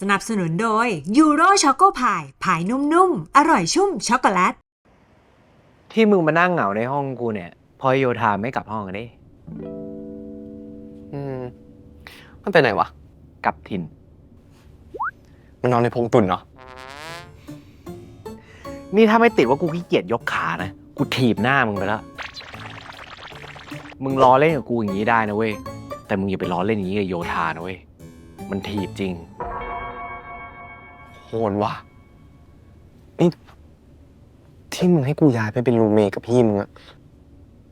สนับสนุนโดยยูโรช็อกโกพายพายนุ่มๆ อร่อยชุ่มช็อกโกแลต ที่มึงมานั่งเหงาในห้องกูเนี่ยเพอโยธาไม่กลับห้องกันดิอืม มันไปไหนวะ กลับถิ่น มันนอนในพงตุ่นเนาะนี่ถ้าไม่ติดว่ากูขี้เกียจยกขานะ กูถีบหน้ามึงไปแล้ว มึงล้อเล่นกับกูอย่างนี้ได้นะเว้ย แต่มึงอย่าไปล้อเล่นอย่างนี้กับโยธานะเว้ย มันถีบจริงโห ดว่ะนี่ที่มึงให้กูย้ายไปเป็นรูมเมทกับพี่มึงอะ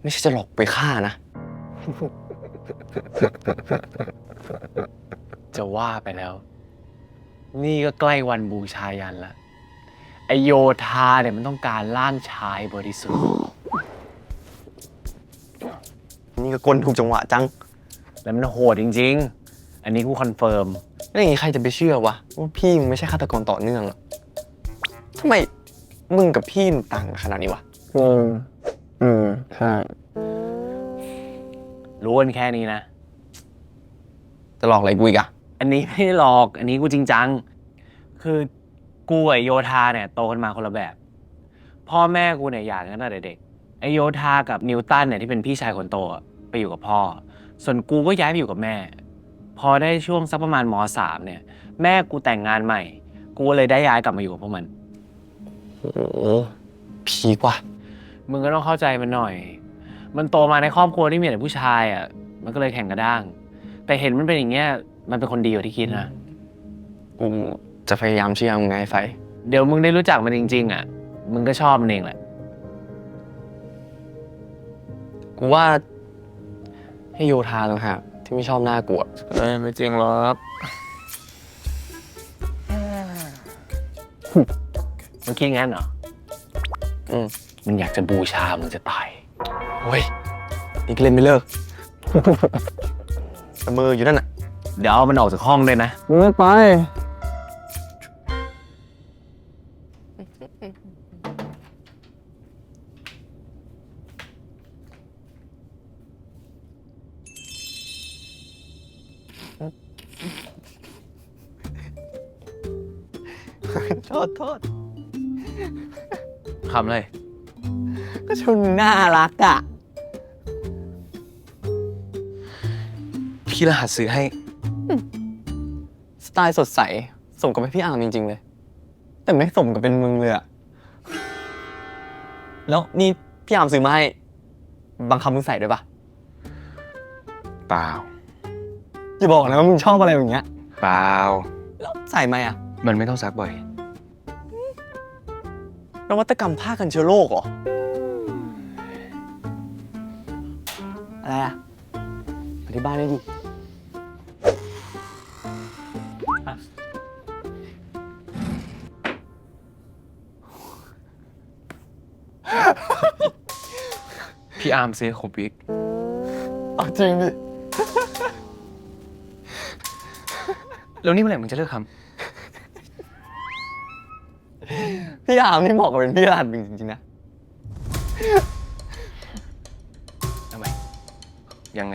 ไม่ใช่จะหลอกไปฆ่านะ จะว่าไปแล้ว นี่ก็ใกล้วันบูชายันละไอโยธาเนี่ยมันต้องการร่างชายบริสุทธิ์ นี่ก็กลถูกจังหวะจัง แล้วมันโหดจริง ๆ อันนี้กูคอนเฟิร์ม แล้วอย่างงี้ใครจะไปเชื่อวะว่าพี่มึงไม่ใช่ฆาตกรต่อเนื่องอะทำไมมึงกับพี่มึงต่างกันขนาดนี้วะ อืมอืมใช่รู้กันแค่นี้นะ จะหลอกอะไรกูอีกอะอันนี้ไม่ได้หลอก อันนี้กูจริงจัง คือกูกับโยธาเนี่ยโตกันมาคนละแบบ พ่อแม่กูเนี่ยหย่ากันตั้งแต่เด็ก ไอโยธากับนิวตันเนี่ยที่เป็นพี่ชายคนโตอะไปอยู่กับพ่อ ส่วนกูก็ย้ายไปอยู่กับแม่ พอได้ช่วงสักประมาณมสามเนี่ย แม่กูแต่งงานใหม่ กูเลยได้ย้ายกลับมาอยู่กับพวกมัน โอ้โหพีกว่ะมึงก็ต้องเข้าใจมันหน่อย มันโตมาในครอบครัวที่มีแต่ผู้ชายอะ มันก็เลยแข่งกระด้าง แต่เห็นมันเป็นอย่างเงี้ย มันเป็นคนดีกว่าที่คิดนะ กูจะพยายามเชื่อมึงไงไฟ เดี๋ยวมึงได้รู้จักมันจริง ๆ อะ มึงก็ชอบมันเองแหละ กูว่าให้โยธาต่างหาก ที่ไม่ชอบหน้ากูอะเอ้ยไม่จริงหรอกมึงคิดงั้นเหรอ อืมมึงอยากจะบูชา มึงจะตาย โอ้ยนี่ก็เล่นไม่เลิกละเมืออยู่นั่นน่ะ เดี๋ยวเอามันออกจากห้องเลยนะ มึงไม่ไป นน่ารักอะ พี่รหัสซื้อให้ สไตล์สดใส สมกับเป็นพี่อาร์มจริง ๆ เลย แต่ไม่สมกับเป็นมึงเลยอะแล้วนี่พี่อาร์มซื้อมาให้บังคับมึงใส่ด้วยปะเปล่า อย่าบอกนะว่ามึงชอบอะไรอย่างเงี้ย เปล่า แล้วใส่ไหมอะมันไม่ต้องซักบ่อย นวัตกรรมผ้ากันเชื้อโรคเหรอ อะไรอะอธิบายได้ดิพี่อาร์มซื้อของบิ๊กเอาจริงดิ แล้วนี่เมื่อไหร่มึงจะเลิกทพี่อาร์มนี่เหมาะกับเป็นพี่รหัสจริงๆนะ ยังไง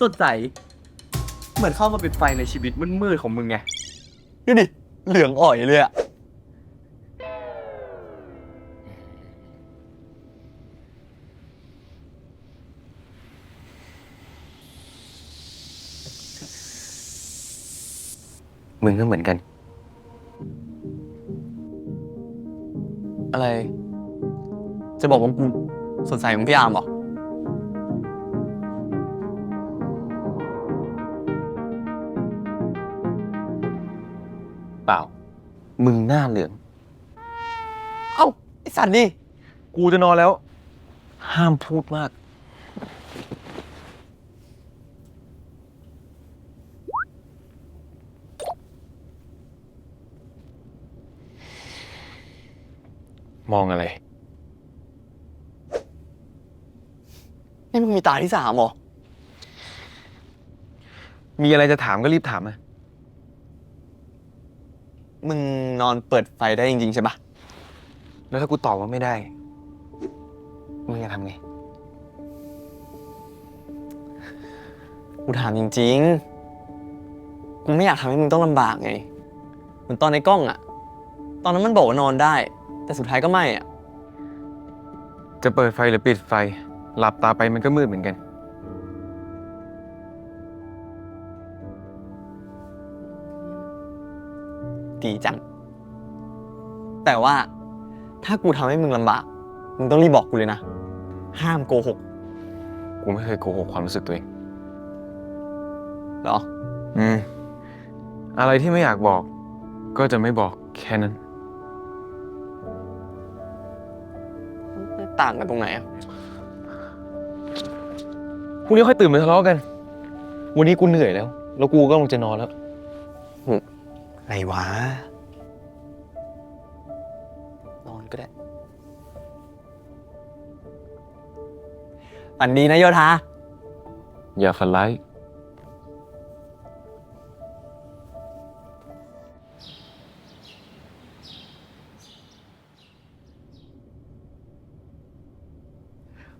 สดใส เหมือนเข้ามาเป็นไฟในชีวิตมืดๆของมึงไง ดูดิ เหลืองอ่อยเลยอะมึงก็เหมือนกัน อะไร จะบอกว่ากูสดใสของพี่อาร์มเหรอ มึงหน้าเหลือง เอ้า ไอสัตว์นี่ กูจะนอนแล้ว ห้ามพูดมาก มองอะไร นี่มึงมีตาที่สามเหรอ มีอะไรจะถามก็รีบถามนะ มึงนอนเปิดไฟได้จริงๆใช่ปะแล้วถ้ากูตอบว่าไม่ได้ มึงจะทำไง กูถามจริงๆ กูไม่อยากทำให้มึงต้องลำบากไง เหมือนตอนในกล้องอะตอนนั้นมันบอกว่านอนได้ แต่สุดท้ายก็ไม่อะจะเปิดไฟหรือปิดไฟ หลับตาไปมันก็มืดเหมือนกัน ดีจัง แต่ว่าถ้ากูทำให้มึงลำบาก มึงต้องรีบบอกกูเลยนะ ห้ามโกหกกูไม่เคยโกหกความรู้สึกตัวเอง เหรอ อืม อะไรที่ไม่อยากบอก ก็จะไม่บอกแค่นั้น ต่างกันตรงไหนอะพรุ่งนี้ค่อยตื่นมาทะเลาะกัน วันนี้กูเหนื่อยแล้ว แล้วกูก็ลงจะนอนแล้ว อะไรวะ นอนก็ได้ อันนี้นะโยธา อย่าฝันร้าย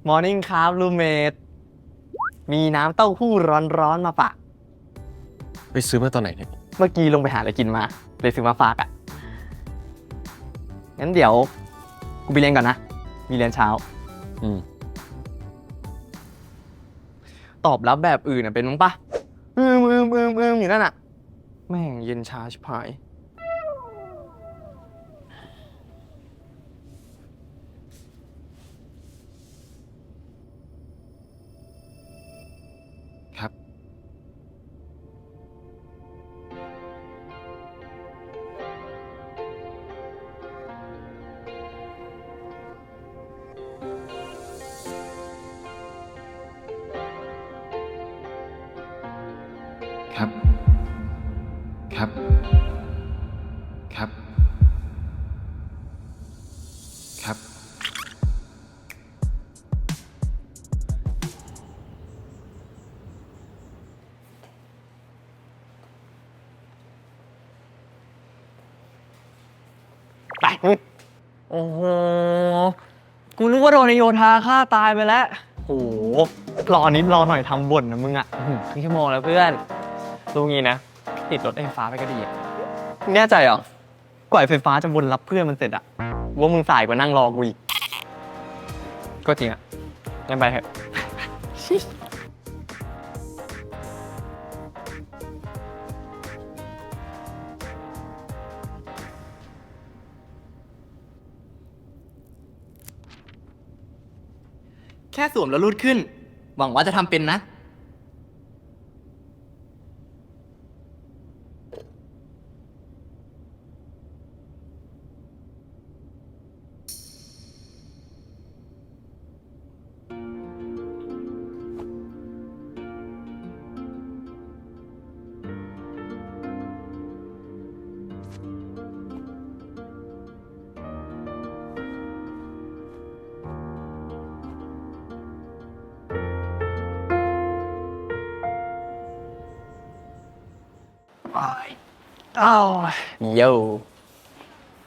มอร์นิ่งครับรูเมดมีน้ำเต้าหู้ร้อนๆมาฝาก ไปซื้อมาตอนไหนเนี่ย เมื่อกี้ลงไปหาอะไรกินมา เลยซื้อมาฝากอะ่ะ งั้นเดี๋ยว กูไปเรียนก่อนนะ มีเรียนเช้า อืม ตอบรับแบบอื่นอะเป็นมั้งปะอืมอืมอืมอืมอย่างนั้นอะ แม่งเย็นช้าชิบหาย ครับ ครับ ครับ ไป โอ้โห กูนึกว่าโดนนายโยธาฆ่าตายไปแล้ว โอ้โห รอนิดรอหน่อยทำบ่นนะมึงอะอื้อหือครึ่งชั่วโมงแล้วเพื่อน รู้งี้นะ ติดรถไฟฟ้าไปก็ดีอะแน่ใจเหรอกว่าไอ้ไฟฟ้าจะวนรับเพื่อนมันเสร็จอะว่ามึงสายกว่านั่งรอกูอีก ก็จริงอะงั้นไปเถอะ แค่สวมแล้วรูดขึ้น หวังว่าจะทำเป็นนะ อ้าวโย่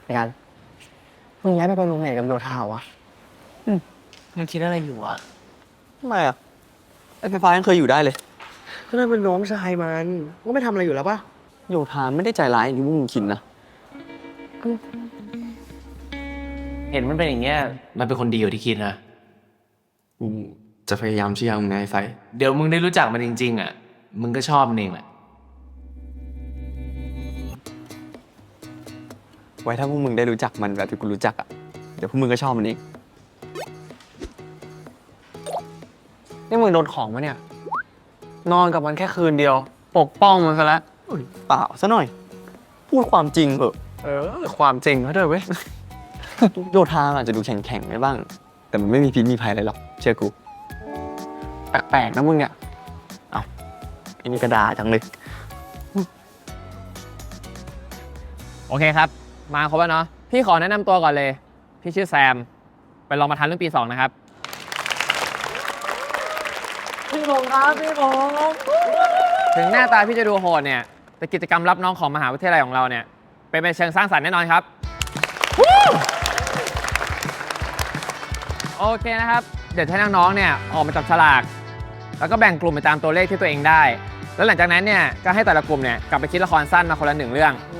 ในการมึงย้ายไปเป็นโรงไหนกับโยธาวะมึงคิดอะไรอยู่อะทำไมอะไอ้ไฟฟ้ายังเคยอยู่ได้เลยก็นั่นเป็นน้องชายมันก็ไม่ทำอะไรอยู่แล้วปะโยธาไม่ได้ใจร้ายอย่างที่พวกมึงคิดนะ เห็นมันเป็นอย่างเงี้ย มันเป็นคนดีอยู่าที่คิดนะ กูจะพยายามเชื่อมึงไงไฟเดี๋ยวมึงได้รู้จักมันจริง ๆ อะ มึงก็ชอบมันเองแหละ ไว้ถ้าพวกมึงได้รู้จักมันแบบที่กูรู้จักอะ เดี๋ยวพวกมึงก็ชอบมันเองนี่มึงโดนของมาเนี่ย นอนกับมันแค่คืนเดียว ปกป้องมันซะแล้วเปล่าซะหน่อย พูดความจริงเถอะเออ ความจริงเขาด้วยเว้ยโยธาอาจจะดูแข็งๆไว้บ้าง แต่มันไม่มีพิษมีภัยอะไรหรอก เชื่อกู แปลกๆนะมึงเนี่ยไอ้นี่กระดาจังเลย โอเคครับ มาครบแล้วเนาะพี่ขอแนะนำตัวก่อนเลย พี่ชื่อแซม เป็นรองประธานเรื่องปี 2 นะครับ พี่ผมครับพี่ผมถึงหน้าตาพี่จะดูโหดเนี่ย แต่กิจกรรมรับน้องของมหาวิทยาลัยของเราเนี่ย เป็นไปเชิงสร้างสรรค์แน่นอนครับ โอเคนะครับ เดี๋ยวให้น้องๆ เนี่ยออกมาจับฉลากใแล้วก็แบ่งกลุ่มไปตามตัวเลขที่ตัวเองได้ แล้วหลังจากนั้นเนี่ยก็ให้แต่ละกลุ่มเนี่ยกลับไปคิดละครสั้นมาคนละหนึ่งเรื่อง โอ้ยละค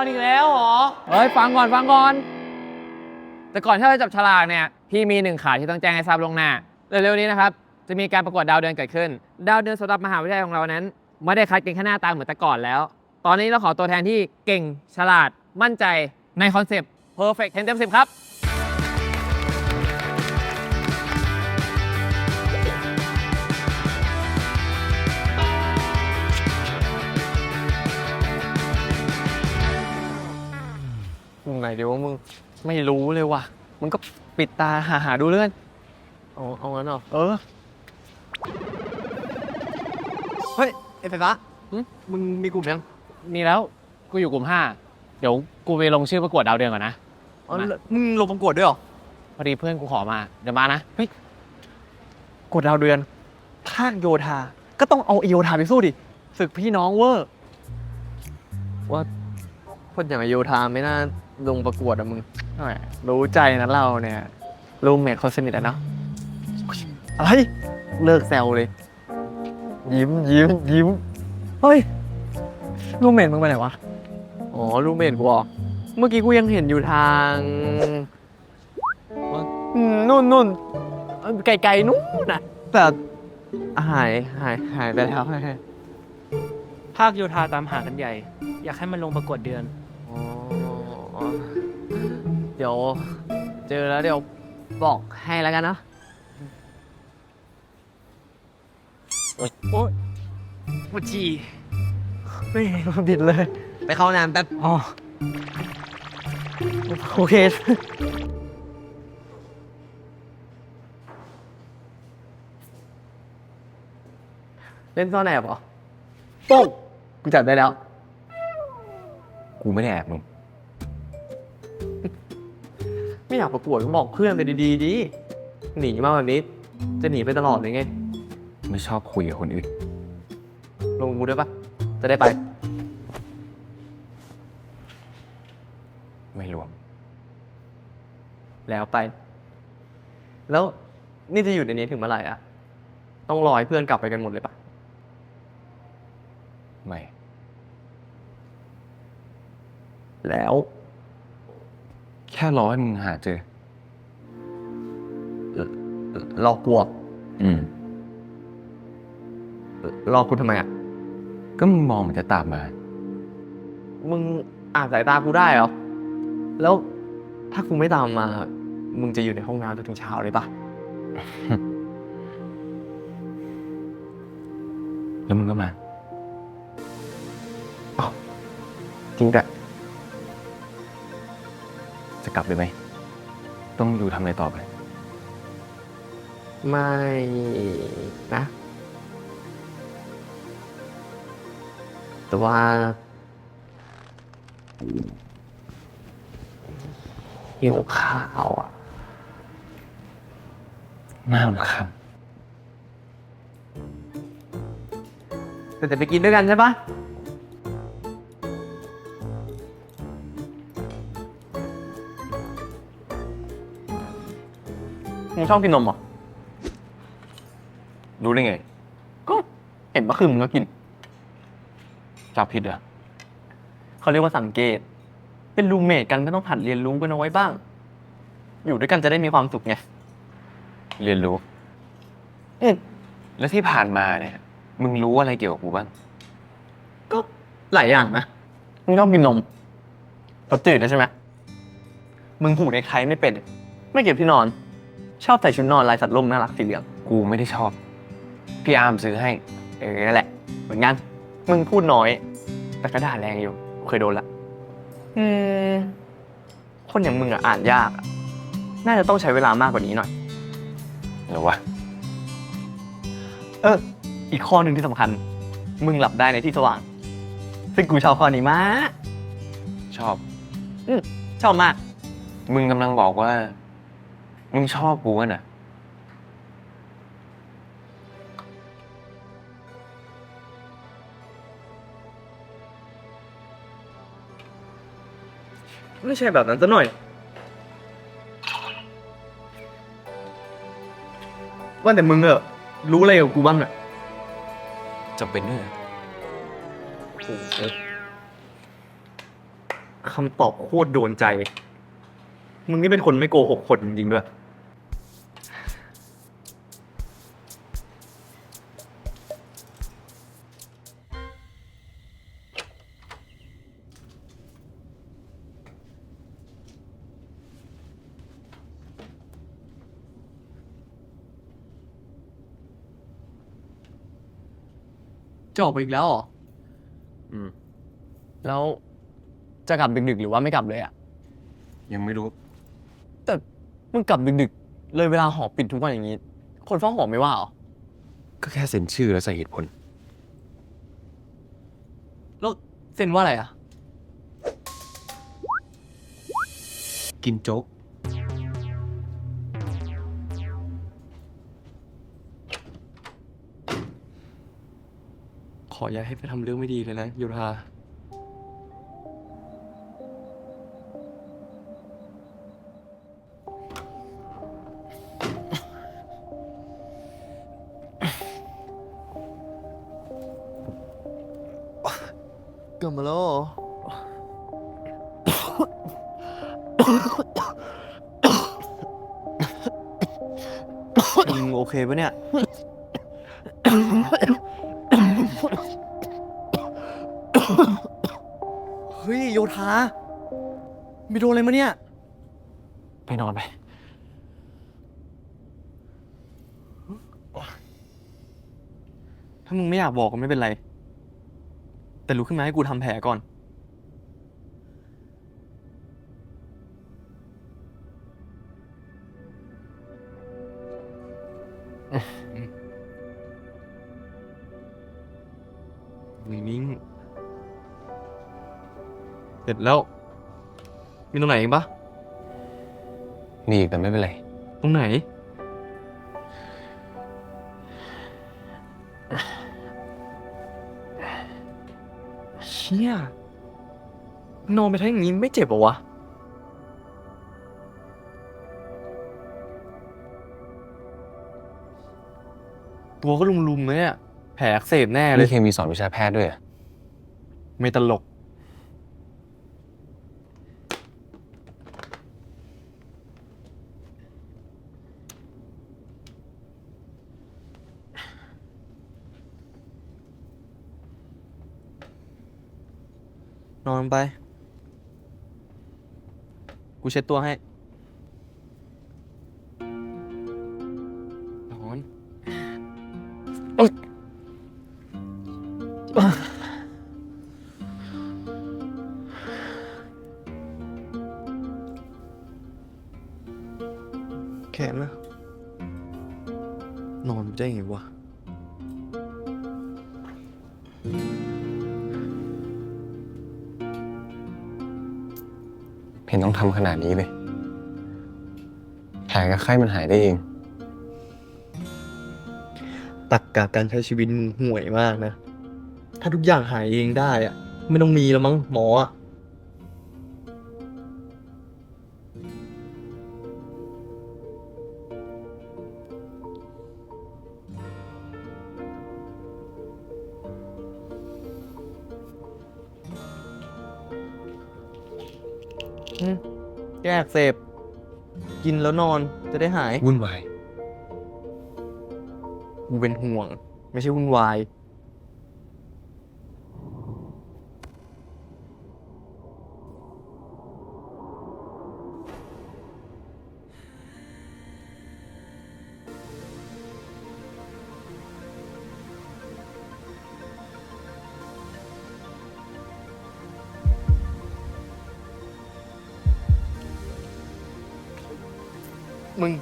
รอีกแล้วเหรอ เฮ้ยฟังก่อนฟังก่อน แต่ก่อนที่เราจะจับฉลากเนี่ยพี่มีหนึ่งข่าวที่ต้องแจ้งให้ทราบลวงหน้าเร็วๆนี้นะครับจะมีการประกวดดาวเดือนเกิดขึ้น ดาวเดือนสำหรับมหาวิทยาลัยของเรานั้น ไม่ได้คัดเก่งแค่หน้าตาเหมือนแต่ก่อนแล้ว ตอนนี้เราขอตัวแทนที่เก่งฉลาดมั่นใจในคอนเซปต์ perfect 10เต็ม10ครับ มึงไหนเดี๋ยวมึงไม่รู้เลยว่ะ มึงก็ปิดตาหาหาดูเลื่อนเอาเอางั้นเหรอ เออ เฮ้ยไอ้ไฟฟ้าหึ มึงมีกลุ่มยังมีแล้ว กูอยู่กลุ่ม5เดี๋ยวกูไปลงชื่อประกวดดาวเดือนก่อนนะ อ๋อแล้วมึงลงประกวดด้วยเหรอ พอดีเพื่อนกูขอมา เดี๋ยวมานะ เฮ้ยกดดาวเดือนภาคโยธา ก็ต้องเอาโยธาไปสู้ดิศึกพี่น้องเวอร์ว่าคนอย่างโยธาไม่น่า ลงประกวดอะมึงรู้ใจนะเราเนี่ยรูมเมทคนสนิทอะเนาะอะไรเลิกแซวเลย ยิ้มยิ้มยิ้มเฮ้ยรูมเมทมึงไปไหนวะอ๋อรูมเมทกูเหรอเมื่อกี้กูยังเห็นอยู่ทางว่าอืมนู่นนู่นเอ้ยไกลๆนู่นน่ะแต่หายหายหายไปแล้ว ภาคโยธาตามหากันใหญ่ อยากให้มันลงประกวดเดือนอ๋อ เดี๋ยว เจอแล้วเดี๋ยวบอกให้แล้วกันเนาะโอ้ยปวดฉี่ไม่ผิดเลย ไปเข้าน้ำแป๊บอ๋อโอเค เล่นซ่อนแอบเหรอโป้งกูจับได้แล้ว กูไม่ได้แอบมึง ไม่อยากประกวดก็บอกเพื่อนไปดีๆดีหนีมาแบบนี้ จะหนีไปตลอดเลยไง ไม่ชอบคุยกับคนอื่น ลงกูด้วยปะจะได้ไป ไม่รวม แล้วไป แล้วนี่จะอยู่ในนี้ถึงเมื่อไหร่อะต้องรอให้เพื่อนกลับไปกันหมดเลยปะไม่ แล้ว แค่รอให้มึงหาเจอ รอกลัวอืม รอกูทำไมอะก็มึงมองเหมือนจะตามมา มึงอ่านสายตากูได้เหรอ แล้วถ้ากูไม่ตามมา มึงจะอยู่ในห้องน้ำจนถึงเช้าเลยปะแล้วมึงก็มา จริงแต่จะ กลับเลยไหม ต้องอยู่ทำอะไรต่อไป ไม่นะ แต่ว่าหิวข้าวอะน่ารำคาญแต่จะไปกินด้วยกันใช่ปะ มึงชอบกินนมเหรอ รู้ได้ไง ก็เห็นเมื่อคืนมึงก็กิน จับผิดเหรอเขาเรียกว่าสังเกต เป็นรูมเมทกันก็ต้องหัดเรียนรู้กันเอาไว้บ้าง อยู่ด้วยกันจะได้มีความสุขไง เรียนรู้ อืมแล้วที่ผ่านมาเนี่ย มึงรู้อะไรเกี่ยวกับกูบ้าง ก็หลายอย่างนะ มึงชอบกินนมรสจืดนะใช่ไหมมึงผูกในใครไม่เป็น ไม่เก็บที่นอน ชอบใส่ชุดนอนลายสัตว์ล่มน่ารักสีเหลือง กูไม่ได้ชอบ พี่อาร์มซื้อให้ เออนั่นแหละ เหมือนกัน มึงพูดน้อย แต่ก็ด่าแรงอยู่ เคยโดนละ อืม คนอย่างมึงอะอ่านยากอะน่าจะต้องใช้เวลามากกว่านี้หน่อยเหรอวะ เออ อีกข้อหนึ่งที่สำคัญ มึงหลับได้ในที่สว่าง ซึ่งกูชอบข้อนี้มาก ชอบ ชอบมาก มึงกำลังบอกว่า มึงชอบกูอะน่ะ ไม่ใช่แบบนั้นซะหน่อย ว่าแต่มึงเออรู้อะไรกับกูบ้างอะจำเป็นด้วยเหรอคำตอบโคตรโดนใจ มึงนี่เป็นคนไม่โกหกคนจริงๆด้วย จะออกไปอีกแล้วเหรอ อืม แล้วจะกลับดึกๆหรือว่าไม่กลับเลยอะ ยังไม่รู้ แต่มึงกลับดึกๆ เลยเวลาหอปิดทุกวันอย่างนี้ คนเฝ้าหอไม่ว่าเหรอ ก็แค่เซ็นชื่อแล้วใส่เหตุผล แล้วเซ็นว่าอะไรอะ กินโจ๊ก ขออย่าให้ไปทำเรื่องไม่ดีเลยนะโยธา กลับมาแล้วเหรอ มึงโอเคปะเนี่ย เฮ้ยโยธามีโดนอะไรมาเนี่ย ไปนอนไป ถ้ามึงไม่อยากบอกก็ไม่เป็นไร แต่ลุกขึ้นมาให้กูทำแผลก่อน นิ่งๆเสร็จแล้ว มีตรงไหนอีกปะมีอีกแต่ไม่เป็นไร ตรงไหน นอนไปทั้งอย่างนี้ไม่เจ็บเหรอวะ ตัวก็ลุมๆเลยอะแผลอักเสบแน่เลนี่ย เคมีสอนวิชาแพทย์ด้วยเหรอไม่ตลก นอนไป กูเช็ดตัวให้ เห็นต้องทำขนาดนี้เลย แผลกับไข้มันหายได้เอง ตักกะการใช้ชีวิตมึงห่วยมากนะ ถ้าทุกอย่างหายเองได้อะไม่ต้องมีแล้วมั้งหมออะ อักเสพกินแล้วนอนจะได้หายวุ่นวาย กูเป็นห่วง ไม่ใช่วุ่นวาย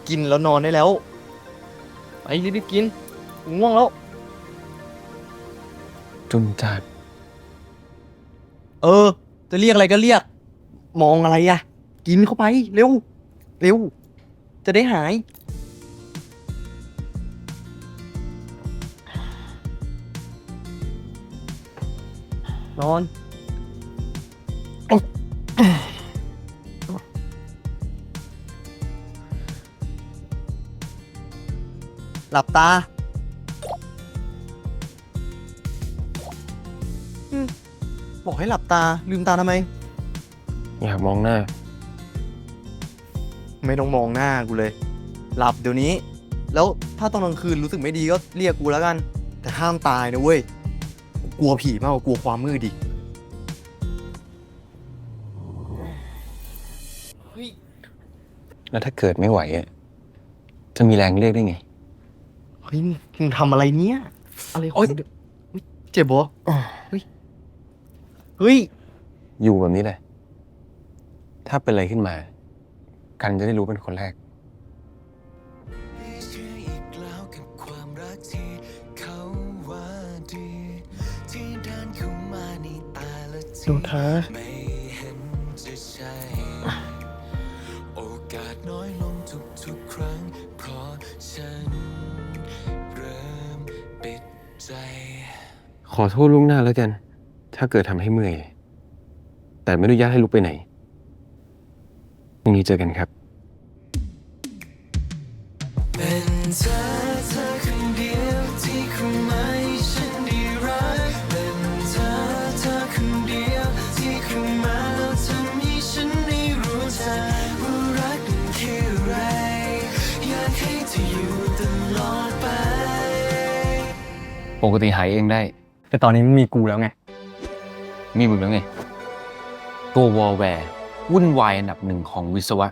กินแล้วนอนได้แล้วไปรีบๆกินกูง่วงแล้ว จุนจัดเออ จะเรียกอะไรก็เรียก มองอะไรอะกินเข้าไปเร็ว เร็ว จะได้หาย นอน หลับตาอืมบอกให้หลับตา ลืมตาทำไม อยากมองหน้า ไม่ต้องมองหน้ากูเลย หลับเดี๋ยวนี้ แล้วถ้าตอนกลางคืนรู้สึกไม่ดีก็เรียกกูแล้วกัน แต่ห้ามตายนะเว้ย กลัวผีมากกว่ากลัวความมืดดิแล้วถ้าเกิดไม่ไหวอะจะมีแรงเรียกได้ไงเฮ้ยมึงทำอะไรเนี่ยอะไรของมึงเนี่ยเฮ้ยเจ็บบ่เฮ้ยเฮ้ย อยู่แบบนี้แหละถ้าเป็นอะไรขึ้นมา กันจะได้รู้เป็นคนแรกเชื่ออีกแล้วกับความรักที่เขาว่าดีที่เดินเข้ามาในตาละทีดูเธอไม่ ขอโทษล่วงหน้าแล้วกัน ถ้าเกิดทำให้เมื่อย แต่ไม่อนุญาตให้ลุกไปไหนพรุ่งนี้เจอกันครับ เป็นเธอเธอคนเดียวที่เข้ามาให้ฉันได้รักเป็นเธอเธอคนเดียวที่เข้ามาแล้วทำให้ฉันได้รู้จักว่ารักนั้นคืออะไร อยากให้เธออยู่ตลอดไป ปกติหายเองได้ แต่ตอนนี้มันมีกูแล้วไง มีมึงแล้วไง ตัววอลแวร์วุ่นวายอันดับหนึ่งของวิศวะ